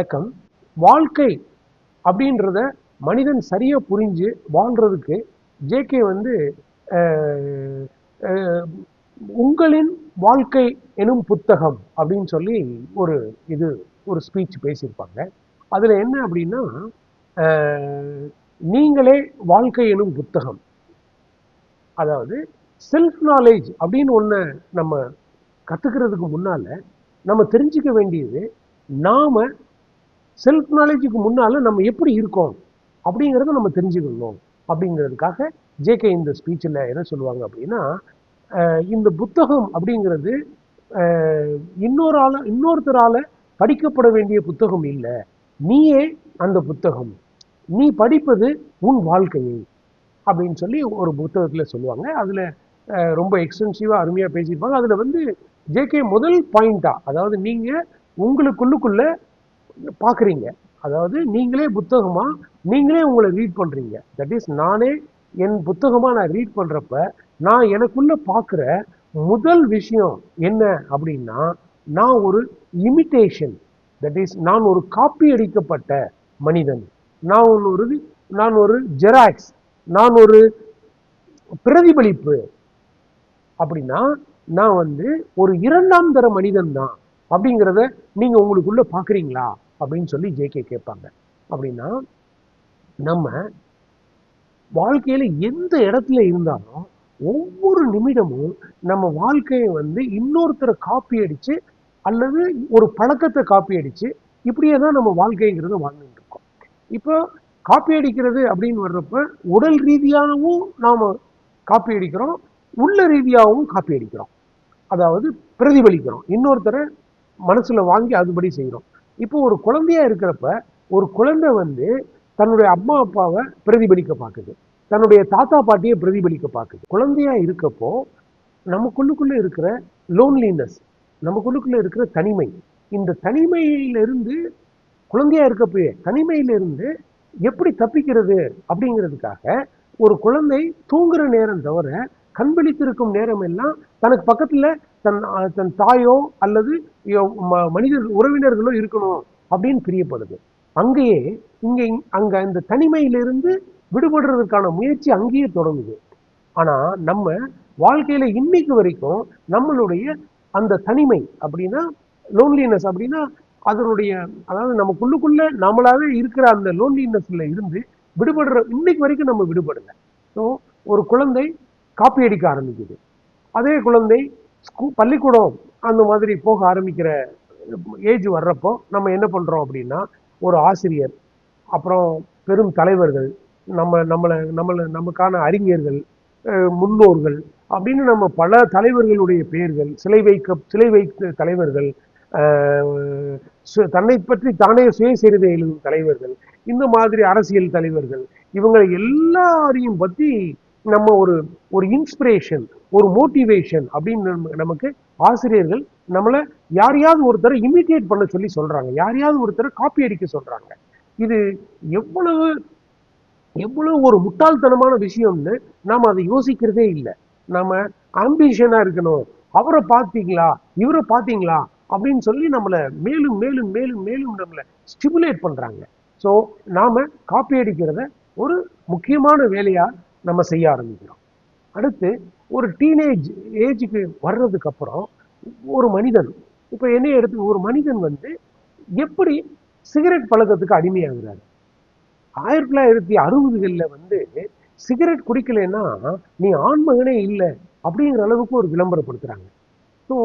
வணக்கம். வாழ்க்கை அப்படின்றத மனிதன் சரியா புரிஞ்சு வாழ்கிறதுக்கு ஜேகே வந்து உங்களின் வாழ்க்கை எனும் புத்தகம் அப்படின்னு சொல்லி ஒரு இது ஒரு ஸ்பீச் பேசியிருப்பாங்க. அதில் என்ன அப்படின்னா நீங்களே வாழ்க்கை எனும் புத்தகம். அதாவது செல்ஃப் நாலேஜ் அப்படின்னு ஒன்று நம்ம கற்றுக்கிறதுக்கு முன்னால் நம்ம தெரிஞ்சுக்க வேண்டியது நாம செல்ஃப் நாலேஜுக்கு முன்னால நம்ம எப்படி இருக்கோம்? அப்படிங்கிறத நம்ம தெரிஞ்சுக்கணும். அப்படிங்கிறதுக்காக ஜேகே இந்த ஸ்பீச்சில் என்ன சொல்லுவாங்க அப்படின்னா இந்த புத்தகம் அப்படிங்கிறது இன்னொரு ஆள படிக்கப்பட வேண்டிய புத்தகம் இல்லை. நீயே அந்த புத்தகம். நீ படிப்பது உன் வாழ்க்கையை. அப்படின்னு சொல்லி ஒரு புத்தகத்தில் சொல்லுவாங்க. அதில் ரொம்ப எக்ஸ்டென்சிவாக அருமையாக பேசியிருப்பாங்க. அதில் வந்து ஜேகே முதல் பாயிண்டா அதாவது நீங்கள் உங்களுக்குள்ளுக்குள்ளே பார்க்குறீங்க. அதாவது நீங்களே புத்தகமாக நீங்களே உங்களை ரீட் பண்ணுறீங்க தட் இஸ் நானே என் புத்தகமாக நான் ரீட் பண்ணுறப்ப நான் எனக்குள்ள பார்க்குற முதல் விஷயம் என்ன அப்படின்னா நான் ஒரு இமிட்டேஷன் தட் இஸ் நான் ஒரு காப்பி அடிக்கப்பட்ட மனிதன். நான் ஒரு நான் ஒரு ஜெராக்ஸ் நான் ஒரு பிரதிபலிப்பு. அப்படின்னா நான் வந்து ஒரு இரண்டாம் தர மனிதன் தான் அப்படிங்கிறத நீங்க உங்களுக்குள்ள பாக்குறீங்களா? அப்படின்னு சொல்லி ஜேகே கேட்பாங்க. அப்படின்னா நம்ம வாழ்க்கையில எந்த இடத்துல இருந்தாலும் ஒவ்வொரு நிமிடமும் நம்ம வாழ்க்கையை வந்து இன்னொருத்தரை காப்பி அடிச்சு அல்லது ஒரு பழக்கத்தை காப்பி அடிச்சு இப்படியே தான் நம்ம வாழ்க்கைங்கிறத வாழ்ந்துட்டு இருக்கோம் இப்போ காப்பி அடிக்கிறது அப்படின்னு வர்றப்ப உடல் ரீதியாகவும் நாம காப்பி அடிக்கிறோம் உள்ள ரீதியாகவும் காப்பி அடிக்கிறோம். அதாவது பிரதிபலிக்கிறோம். இன்னொருத்தரை மனசில் வாங்கி அதுபடி செய்கிறோம் இப்போ ஒரு குழந்தையா இருக்கிறப்ப ஒரு குழந்தை வந்து தன்னுடைய அம்மா அப்பாவை பிரதிபலிக்க பார்க்குது தன்னுடைய தாத்தா பாட்டியை பிரதிபலிக்க பார்க்குது குழந்தையா இருக்கப்போ நமக்குள்ளுக்குள்ளே இருக்கிற லோன்லினஸ் நமக்குள்ளுக்குள்ளே இருக்கிற தனிமை இந்த தனிமையிலிருந்து குழந்தையா இருக்கப்பயே தனிமையிலிருந்து எப்படி தப்பிக்கிறது அப்படிங்கிறதுக்காக ஒரு குழந்தை தூங்குற நேரம் தவிர கண் விழித்திருக்கும் நேரம் எல்லாம் தனக்கு பக்கத்தில் தன் தன் தாயோ அல்லது யோ- ம- மனிதர் உறவினர்களோ இருக்கணும் அப்படின்னு பிரியப்படுது. அங்கேயே இங்க அங்க இந்த தனிமையிலிருந்து விடுபடுறதுக்கான முயற்சி அங்கேயே தொடங்குது. ஆனா நம்ம வாழ்க்கையில இன்னைக்கு வரைக்கும் நம்மளுடைய அந்த தனிமை அப்படின்னா லோன்லினஸ் அப்படின்னா அதனுடைய அதாவது நமக்குள்ளுக்குள்ள நம்மளாவே இருக்கிற அந்த லோன்லினஸ்ல இருந்து விடுபடுற இன்னைக்கு வரைக்கும் நம்ம விடுபடலை. ஸோ ஒரு குழந்தை காப்பி அடிக்க ஆரம்பிக்குது. அதே குழந்தை ஸ்கூ பள்ளிக்கூடம் அந்த மாதிரி போக ஆரம்பிக்கிற ஏஜ் வர்றப்போ நம்ம என்ன பண்ணுறோம் அப்படின்னா ஒரு ஆசிரியர் அப்புறம் பெரும் தலைவர்கள் நம்ம நம்மளை நம்மளை நமக்கான அறிஞர்கள் முன்னோர்கள் அப்படின்னு நம்ம பல தலைவர்களுடைய பெயர்கள் சிலை வைக்க சிலை வைத்த தலைவர்கள் சு- தன்னை பற்றி தானே சுயசரிதை எழுதும் தலைவர்கள் இந்த மாதிரி அரசியல் தலைவர்கள் இவங்களை எல்லாரையும் பற்றி நம்ம ஒரு ஒரு இன்ஸ்பிரேஷன் ஒரு மோட்டிவேஷன் அப்படின்னு நமக்கு ஆசிரியர்கள் நம்மளை யாரையாவது ஒருத்தரை இமிட்டேட் பண்ண சொல்லி சொல்றாங்க. யாரையாவது ஒருத்தரை காப்பி அடிக்க சொல்றாங்க. இது எவ்வளவு எவ்வளவு ஒரு முட்டாள்தனமான விஷயம்னு நாம் அதை யோசிக்கிறதே இல்லை. நாம ஆம்பிஷனா இருக்கணும். அவரை பார்த்தீங்களா? இவரை பார்த்தீங்களா? அப்படின்னு சொல்லி நம்மளை மேலும் மேலும் மேலும் மேலும் நம்மளை ஸ்டிமுலேட் பண்றாங்க. ஸோ நாம காப்பி அடிக்கிறத ஒரு முக்கியமான வேலையா நம்ம செய்ய ஆரம்பிக்கிறோம். அடுத்து ஒரு டீனேஜ் ஏஜுக்கு வர்றதுக்கு அப்புறம் ஒரு மனிதன் இப்போ என்ன எடுத்து ஒரு மனிதன் வந்து எப்படி சிகரெட் பழக்கத்துக்கு அடிமையாகிறாரு? ஆயிரத்தி தொள்ளாயிரத்தி அறுபதுகளில் வந்து சிகரெட் குடிக்கலைன்னா நீ ஆண்மகனே இல்லை அப்படிங்கிற அளவுக்கு ஒரு விளம்பரப்படுத்துகிறாங்க ஸோ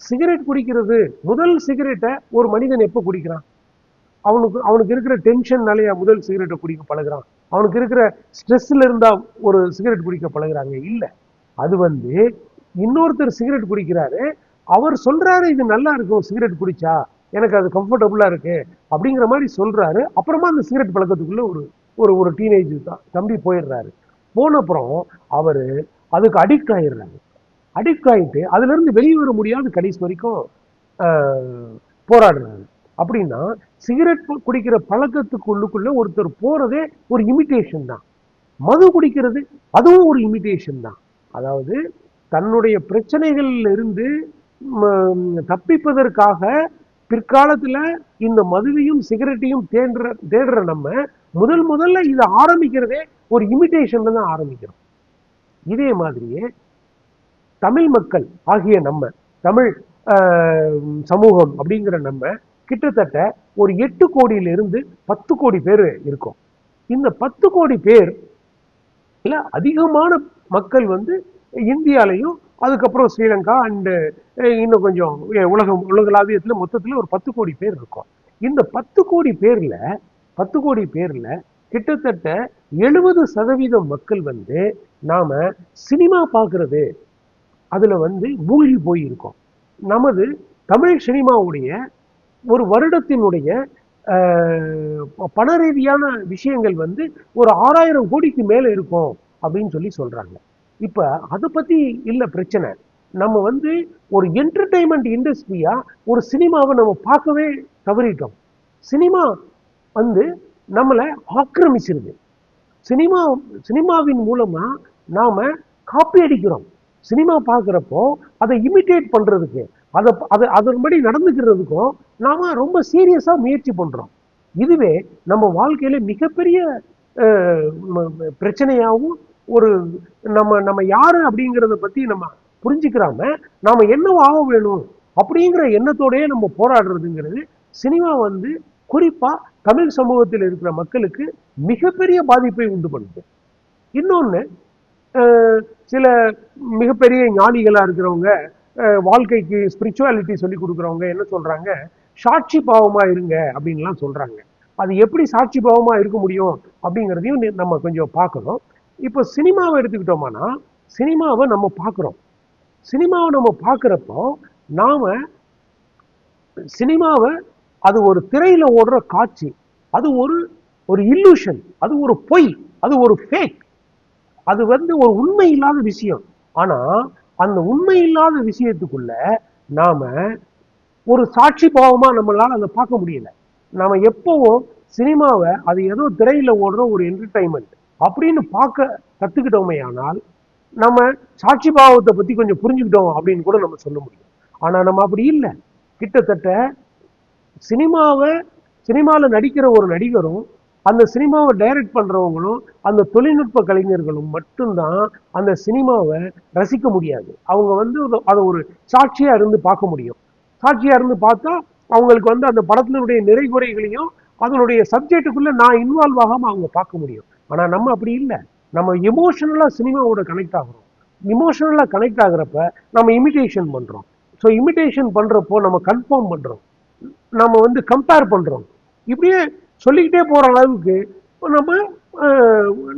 சிகரெட் குடிக்கிறது முதல் சிகரெட்டை ஒரு மனிதன் எப்போ குடிக்கிறான்? அவனுக்கு அவனுக்கு இருக்கிற டென்ஷன்னாலேயே முதல் சிகரெட்டை குடிக்க பழகுறான்? அவனுக்கு இருக்கிற ஸ்ட்ரெஸ்ஸில் இருந்தால் ஒரு சிகரெட் குடிக்க பழகுறாங்க. இல்லை. அது வந்து இன்னொருத்தர் சிகரெட் குடிக்கிறாரு அவர் சொல்கிறாரு இது நல்லா இருக்கும் சிகரெட் குடிச்சா. எனக்கு அது கம்ஃபர்டபுளாக இருக்கு. அப்படிங்கிற மாதிரி சொல்கிறாரு அப்புறமா அந்த சிகரெட் பழக்கத்துக்குள்ளே ஒரு ஒரு ஒரு டீனேஜ் தான் தம்பி போயிடுறாரு. போன அப்புறம் அவர் அதுக்கு அடிக்ட் ஆயிடுறாரு. அடிக்ட் ஆகிட்டு அதுலேருந்து வெளியே வர முடியாத கடைசி வரைக்கும் போராடுறாரு. அப்படின்னா சிகரெட் குடிக்கிற குடிக்கிற பழக்கத்துக்குள்ளுக்குள்ள ஒருத்தர் போறதே ஒரு இமிட்டேஷன் தான். மது குடிக்கிறது அதுவும் ஒரு இமிட்டேஷன் தான். அதாவது தன்னுடைய பிரச்சனைகள்ல இருந்து தப்பிப்பதற்காக பிற்காலத்துல இந்த மதுவையும் சிகரெட்டையும் தேடுற தேடுற நம்ம முதல் முதல்ல இதை ஆரம்பிக்கிறதே ஒரு இமிட்டேஷன்ல தான் ஆரம்பிக்கிறோம். இதே மாதிரியே தமிழ் மக்கள் ஆகிய நம்ம தமிழ் ஆஹ், சமூகம் அப்படிங்கிற நம்ம கிட்டத்தட்ட ஒரு எட்டு கோடியிலிருந்து பத்து கோடி பேர் இருக்கும். இந்த பத்து கோடி பேர் இல்லை அதிகமான மக்கள் வந்து இந்தியாலையும் அதுக்கப்புறம் ஸ்ரீலங்கா அண்டு இன்னும் கொஞ்சம் உலகம் உலகளாவியத்தில் மொத்தத்தில் ஒரு பத்து கோடி பேர் இருக்கும். இந்த பத்து கோடி பேர்ல பத்து கோடி பேர்ல கிட்டத்தட்ட எழுபது சதவீதம் மக்கள் வந்து நாம சினிமா பார்க்கறது அதில் வந்து மூழ்கி போயிருக்கோம். நமது தமிழ் சினிமாவுடைய ஒரு வருடத்தினுடைய பண ரீதியான விஷயங்கள் வந்து ஒரு ஆறாயிரம் கோடிக்கு மேலே இருக்கும் அப்படின்னு சொல்லி சொல்கிறாங்க இப்போ அதை பற்றி இல்லை பிரச்சனை. நம்ம வந்து ஒரு என்டர்டைன்மெண்ட் இண்டஸ்ட்ரியாக ஒரு சினிமாவை நம்ம பார்க்கவே தவறிட்டோம். சினிமா வந்து நம்மளை ஆக்கிரமிச்சிருது. சினிமா சினிமாவின் மூலமாக நாம் காப்பி அடிக்கிறோம். சினிமா பார்க்குறப்போ அதை இமிட்டேட் பண்ணுறதுக்கு அதை அதை அதன்படி நடந்துக்கிறதுக்கும் நாம் ரொம்ப சீரியஸாக முயற்சி பண்ணுறோம் இதுவே நம்ம வாழ்க்கையில மிகப்பெரிய பிரச்சனையாகவும் ஒரு நம்ம நம்ம யார் அப்படிங்கிறத பற்றி நம்ம புரிஞ்சுக்கிறாம நாம் என்னவோ ஆக வேணும் அப்படிங்கிற எண்ணத்தோடயே நம்ம போராடுறதுங்கிறது சினிமா வந்து குறிப்பாக தமிழ் சமூகத்தில் இருக்கிற மக்களுக்கு மிகப்பெரிய பாதிப்பை உண்டு பண்ணுது. இன்னொன்று சில மிகப்பெரிய ஞானிகளாக இருக்கிறவங்க வாழ்க்கைக்கு ஸ்பிரிச்சுவாலிட்டி சொல்லி கொடுக்குறவங்க என்ன சொல்றாங்க? சாட்சி பாவமா இருங்க அப்படின்லாம் சொல்றாங்க. அது எப்படி சாட்சி பாவமா இருக்க முடியும் அப்படிங்கிறதையும் நம்ம கொஞ்சம் பார்க்கணும். இப்போ சினிமாவை எடுத்துக்கிட்டோம்னா சினிமாவை நம்ம பார்க்குறோம். சினிமாவை நம்ம பார்க்குறப்போ நாம சினிமாவை அது ஒரு திரையில ஓடுற காட்சி அது ஒரு ஒரு இல்லூஷன் அது ஒரு பொய் அது ஒரு ஃபேக் அது வந்து ஒரு உண்மை இல்லாத விஷயம். ஆனா அந்த உண்மை இல்லாத விஷயத்துக்குள்ள நாம ஒரு சாட்சி பாவமா நம்மளால அதை பார்க்க முடியல. நாம எப்பவும் சினிமாவை அது ஏதோ திரையில ஓடுற ஒரு என்டர்டைன்மெண்ட் அப்படின்னு பார்க்க கத்துக்கிட்டோமே ஆனால் நம்ம சாட்சி பாவத்தை பத்தி கொஞ்சம் புரிஞ்சுக்கிட்டோம் அப்படின்னு கூட நம்ம சொல்ல முடியும். ஆனா நம்ம அப்படி இல்லை. கிட்டத்தட்ட சினிமாவை சினிமாவில் நடிக்கிற ஒரு நடிகரும் அந்த சினிமாவை டைரக்ட் பண்ணுறவங்களும் அந்த தொழில்நுட்ப கலைஞர்களும் மட்டும்தான் அந்த சினிமாவை ரசிக்க முடியாது. அவங்க வந்து அதை ஒரு சாட்சியாக இருந்து பார்க்க முடியும். சாட்சியாக இருந்து பார்த்தா அவங்களுக்கு வந்து அந்த படத்தினுடைய நிறைகுறைகளையும் அதனுடைய சப்ஜெக்டுக்குள்ளே நான் இன்வால்வ் ஆகாம அவங்க பார்க்க முடியும். ஆனால் நம்ம அப்படி இல்லை. நம்ம எமோஷனலாக சினிமாவோட கனெக்ட் ஆகிறோம். இமோஷனலாக கனெக்ட் ஆகிறப்ப நம்ம இமிடேஷன் பண்ணுறோம் ஸோ இமிடேஷன் பண்ணுறப்போ நம்ம கன்ஃபார்ம் பண்ணுறோம் நம்ம வந்து கம்பேர் பண்ணுறோம் இப்படியே சொல்லிக்கிட்டே போற அளவுக்கு நம்ம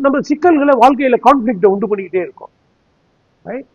நம்ம சிக்கல்களை வாழ்க்கையில கான்ஃப்ளிக்ட உண்டு பண்ணிக்கிட்டே இருக்கோம். ரைட்